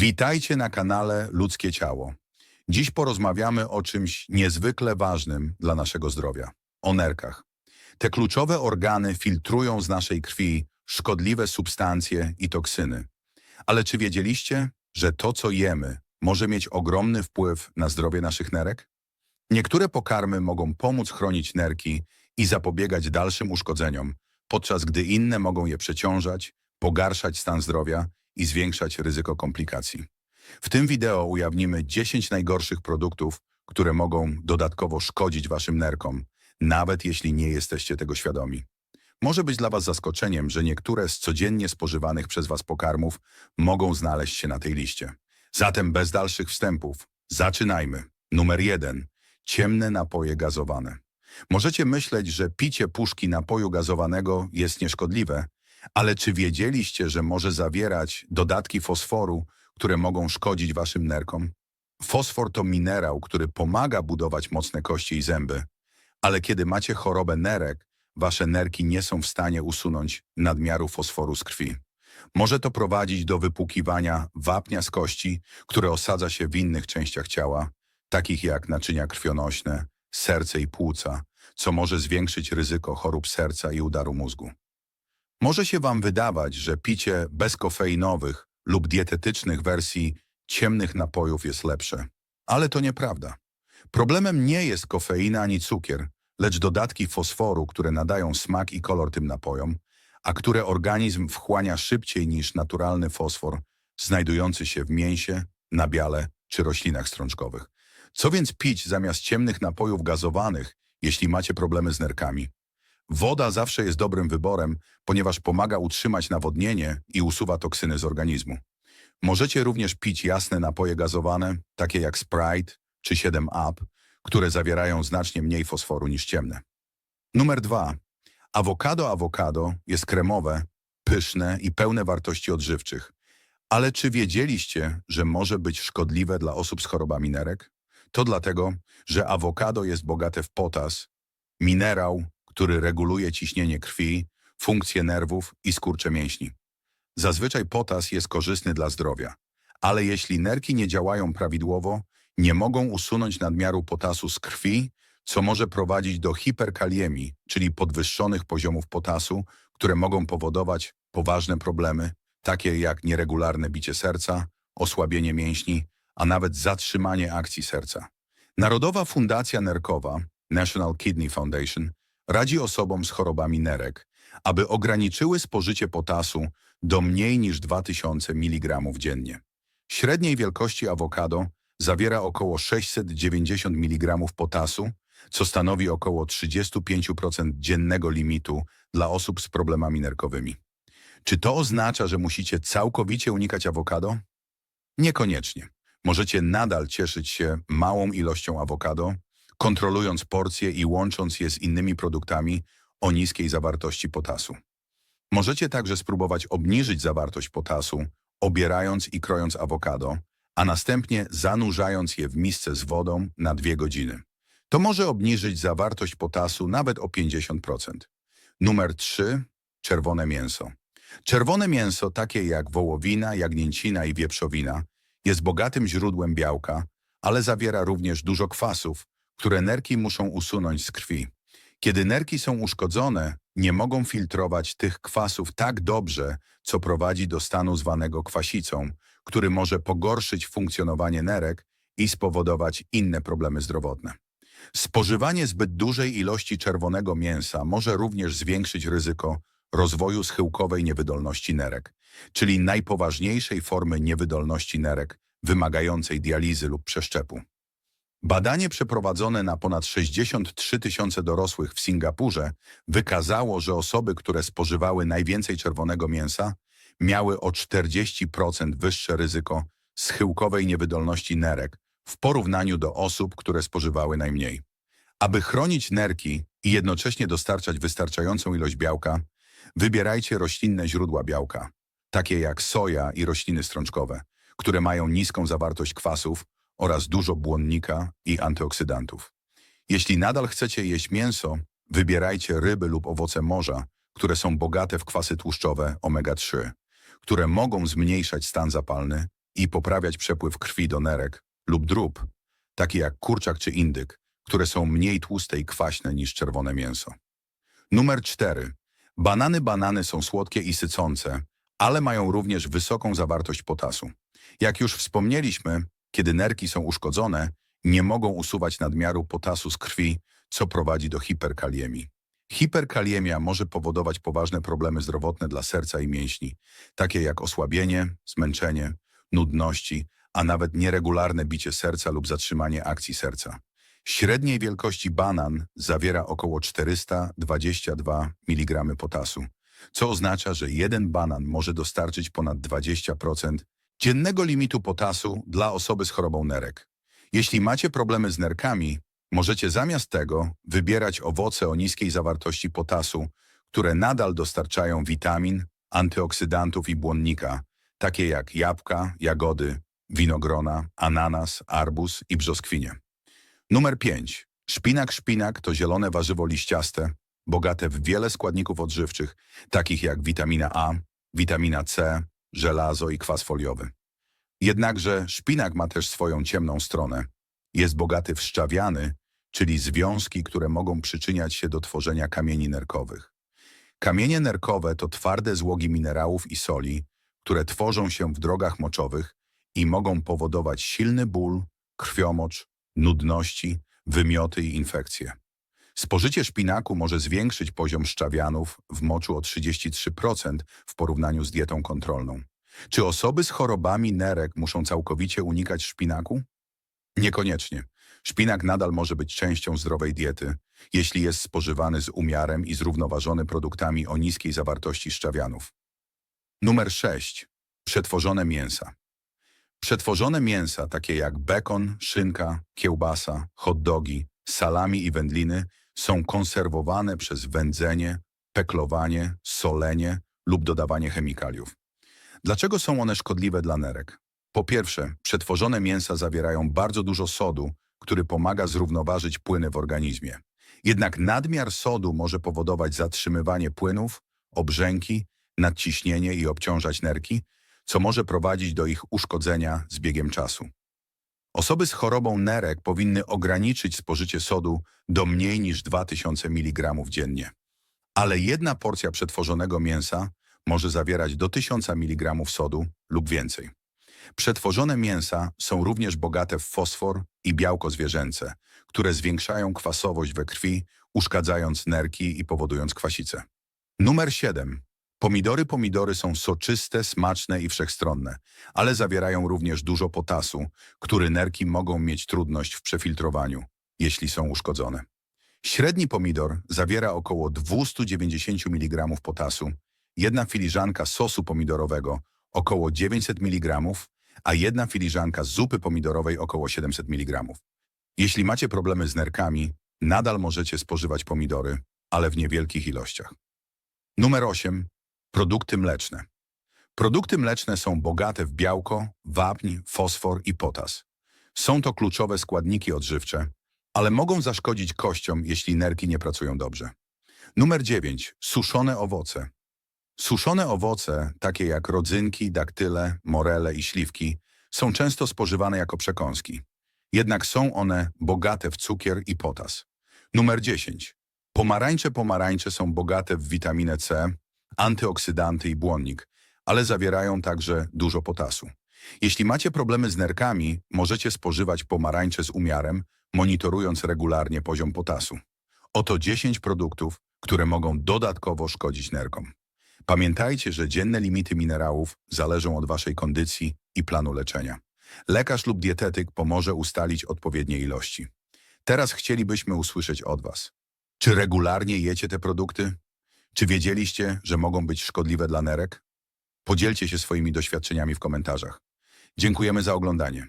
Witajcie na kanale Ludzkie Ciało. Dziś porozmawiamy o czymś niezwykle ważnym dla naszego zdrowia o nerkach. Te kluczowe organy filtrują z naszej krwi szkodliwe substancje i toksyny. Ale czy wiedzieliście, że to, co jemy, może mieć ogromny wpływ na zdrowie naszych nerek? Niektóre pokarmy mogą pomóc chronić nerki i zapobiegać dalszym uszkodzeniom, podczas gdy inne mogą je przeciążać, pogarszać stan zdrowia i zwiększać ryzyko komplikacji. W tym wideo ujawnimy 10 najgorszych produktów, które mogą dodatkowo szkodzić waszym nerkom, nawet jeśli nie jesteście tego świadomi. Może być dla was zaskoczeniem, że niektóre z codziennie spożywanych przez was pokarmów mogą znaleźć się na tej liście. Zatem bez dalszych wstępów, zaczynajmy. Numer jeden. Ciemne napoje gazowane. Możecie myśleć, że picie puszki napoju gazowanego jest nieszkodliwe, ale czy wiedzieliście, że może zawierać dodatki fosforu, które mogą szkodzić waszym nerkom? Fosfor to minerał, który pomaga budować mocne kości i zęby, ale kiedy macie chorobę nerek, wasze nerki nie są w stanie usunąć nadmiaru fosforu z krwi. Może to prowadzić do wypłukiwania wapnia z kości, które osadza się w innych częściach ciała, takich jak naczynia krwionośne, serce i płuca, co może zwiększyć ryzyko chorób serca i udaru mózgu. Może się Wam wydawać, że picie bezkofeinowych lub dietetycznych wersji ciemnych napojów jest lepsze, ale to nieprawda. Problemem nie jest kofeina ani cukier, lecz dodatki fosforu, które nadają smak i kolor tym napojom, a które organizm wchłania szybciej niż naturalny fosfor znajdujący się w mięsie, nabiale czy roślinach strączkowych. Co więc pić zamiast ciemnych napojów gazowanych, jeśli macie problemy z nerkami? Woda zawsze jest dobrym wyborem, ponieważ pomaga utrzymać nawodnienie i usuwa toksyny z organizmu. Możecie również pić jasne napoje gazowane, takie jak Sprite czy 7-Up, które zawierają znacznie mniej fosforu niż ciemne. Numer dwa. Awokado awokado jest kremowe, pyszne i pełne wartości odżywczych. Ale czy wiedzieliście, że może być szkodliwe dla osób z chorobami nerek? To dlatego, że awokado jest bogate w potas, minerał, który reguluje ciśnienie krwi, funkcje nerwów i skurcze mięśni. Zazwyczaj potas jest korzystny dla zdrowia, ale jeśli nerki nie działają prawidłowo, nie mogą usunąć nadmiaru potasu z krwi, co może prowadzić do hiperkaliemii, czyli podwyższonych poziomów potasu, które mogą powodować poważne problemy, takie jak nieregularne bicie serca, osłabienie mięśni, a nawet zatrzymanie akcji serca. Narodowa Fundacja Nerkowa, National Kidney Foundation, radzi osobom z chorobami nerek, aby ograniczyły spożycie potasu do mniej niż 2000 mg dziennie. Średniej wielkości awokado zawiera około 690 mg potasu, co stanowi około 35% dziennego limitu dla osób z problemami nerkowymi. Czy to oznacza, że musicie całkowicie unikać awokado? Niekoniecznie. Możecie nadal cieszyć się małą ilością awokado, kontrolując porcje i łącząc je z innymi produktami o niskiej zawartości potasu. Możecie także spróbować obniżyć zawartość potasu, obierając i krojąc awokado, a następnie zanurzając je w misce z wodą na dwie godziny. To może obniżyć zawartość potasu nawet o 50%. Numer 3. Czerwone mięso. Czerwone mięso, takie jak wołowina, jagnięcina i wieprzowina, jest bogatym źródłem białka, ale zawiera również dużo kwasów, które nerki muszą usunąć z krwi. Kiedy nerki są uszkodzone, nie mogą filtrować tych kwasów tak dobrze, co prowadzi do stanu zwanego kwasicą, który może pogorszyć funkcjonowanie nerek i spowodować inne problemy zdrowotne. Spożywanie zbyt dużej ilości czerwonego mięsa może również zwiększyć ryzyko rozwoju schyłkowej niewydolności nerek, czyli najpoważniejszej formy niewydolności nerek wymagającej dializy lub przeszczepu. Badanie przeprowadzone na ponad 63 tysiące dorosłych w Singapurze wykazało, że osoby, które spożywały najwięcej czerwonego mięsa, miały o 40% wyższe ryzyko schyłkowej niewydolności nerek w porównaniu do osób, które spożywały najmniej. Aby chronić nerki i jednocześnie dostarczać wystarczającą ilość białka, wybierajcie roślinne źródła białka, takie jak soja i rośliny strączkowe, które mają niską zawartość kwasów oraz dużo błonnika i antyoksydantów. Jeśli nadal chcecie jeść mięso, wybierajcie ryby lub owoce morza, które są bogate w kwasy tłuszczowe omega-3, które mogą zmniejszać stan zapalny i poprawiać przepływ krwi do nerek lub drób, takie jak kurczak czy indyk, które są mniej tłuste i kwaśne niż czerwone mięso. Numer 4. Banany banany są słodkie i sycące, ale mają również wysoką zawartość potasu. Jak już wspomnieliśmy, kiedy nerki są uszkodzone, nie mogą usuwać nadmiaru potasu z krwi, co prowadzi do hiperkaliemii. Hiperkaliemia może powodować poważne problemy zdrowotne dla serca i mięśni, takie jak osłabienie, zmęczenie, nudności, a nawet nieregularne bicie serca lub zatrzymanie akcji serca. Średniej wielkości banan zawiera około 422 mg potasu, co oznacza, że jeden banan może dostarczyć ponad 20% dziennego limitu potasu dla osoby z chorobą nerek. Jeśli macie problemy z nerkami, możecie zamiast tego wybierać owoce o niskiej zawartości potasu, które nadal dostarczają witamin, antyoksydantów i błonnika, takie jak jabłka, jagody, winogrona, ananas, arbuz i brzoskwinie. Numer 5. Szpinak szpinak to zielone warzywo liściaste, bogate w wiele składników odżywczych, takich jak witamina A, witamina C, żelazo i kwas foliowy. Jednakże szpinak ma też swoją ciemną stronę. Jest bogaty w szczawiany, czyli związki, które mogą przyczyniać się do tworzenia kamieni nerkowych. Kamienie nerkowe to twarde złogi minerałów i soli, które tworzą się w drogach moczowych i mogą powodować silny ból, krwiomocz, nudności, wymioty i infekcje. Spożycie szpinaku może zwiększyć poziom szczawianów w moczu o 33% w porównaniu z dietą kontrolną. Czy osoby z chorobami nerek muszą całkowicie unikać szpinaku? Niekoniecznie. Szpinak nadal może być częścią zdrowej diety, jeśli jest spożywany z umiarem i zrównoważony produktami o niskiej zawartości szczawianów. Numer 6. Przetworzone mięsa. Przetworzone mięsa, takie jak bekon, szynka, kiełbasa, hot dogi, salami i wędliny, są konserwowane przez wędzenie, peklowanie, solenie lub dodawanie chemikaliów. Dlaczego są one szkodliwe dla nerek? Po pierwsze, przetworzone mięsa zawierają bardzo dużo sodu, który pomaga zrównoważyć płyny w organizmie. Jednak nadmiar sodu może powodować zatrzymywanie płynów, obrzęki, nadciśnienie i obciążać nerki, co może prowadzić do ich uszkodzenia z biegiem czasu. Osoby z chorobą nerek powinny ograniczyć spożycie sodu do mniej niż 2000 mg dziennie. Ale jedna porcja przetworzonego mięsa może zawierać do 1000 mg sodu lub więcej. Przetworzone mięsa są również bogate w fosfor i białko zwierzęce, które zwiększają kwasowość we krwi, uszkadzając nerki i powodując kwasicę. Numer 7. Pomidory pomidory są soczyste, smaczne i wszechstronne, ale zawierają również dużo potasu, który nerki mogą mieć trudność w przefiltrowaniu, jeśli są uszkodzone. Średni pomidor zawiera około 290 mg potasu, jedna filiżanka sosu pomidorowego około 900 mg, a jedna filiżanka zupy pomidorowej około 700 mg. Jeśli macie problemy z nerkami, nadal możecie spożywać pomidory, ale w niewielkich ilościach. Numer 8. Produkty mleczne. Produkty mleczne są bogate w białko, wapń, fosfor i potas. Są to kluczowe składniki odżywcze, ale mogą zaszkodzić kościom, jeśli nerki nie pracują dobrze. Numer 9. Suszone owoce. Suszone owoce, takie jak rodzynki, daktyle, morele i śliwki, są często spożywane jako przekąski. Jednak są one bogate w cukier i potas. Numer 10. Pomarańcze pomarańcze są bogate w witaminę C, antyoksydanty i błonnik, ale zawierają także dużo potasu. Jeśli macie problemy z nerkami, możecie spożywać pomarańcze z umiarem, monitorując regularnie poziom potasu. Oto 10 produktów, które mogą dodatkowo szkodzić nerkom. Pamiętajcie, że dzienne limity minerałów zależą od waszej kondycji i planu leczenia. Lekarz lub dietetyk pomoże ustalić odpowiednie ilości. Teraz chcielibyśmy usłyszeć od was. Czy regularnie jecie te produkty? Czy wiedzieliście, że mogą być szkodliwe dla nerek? Podzielcie się swoimi doświadczeniami w komentarzach. Dziękujemy za oglądanie.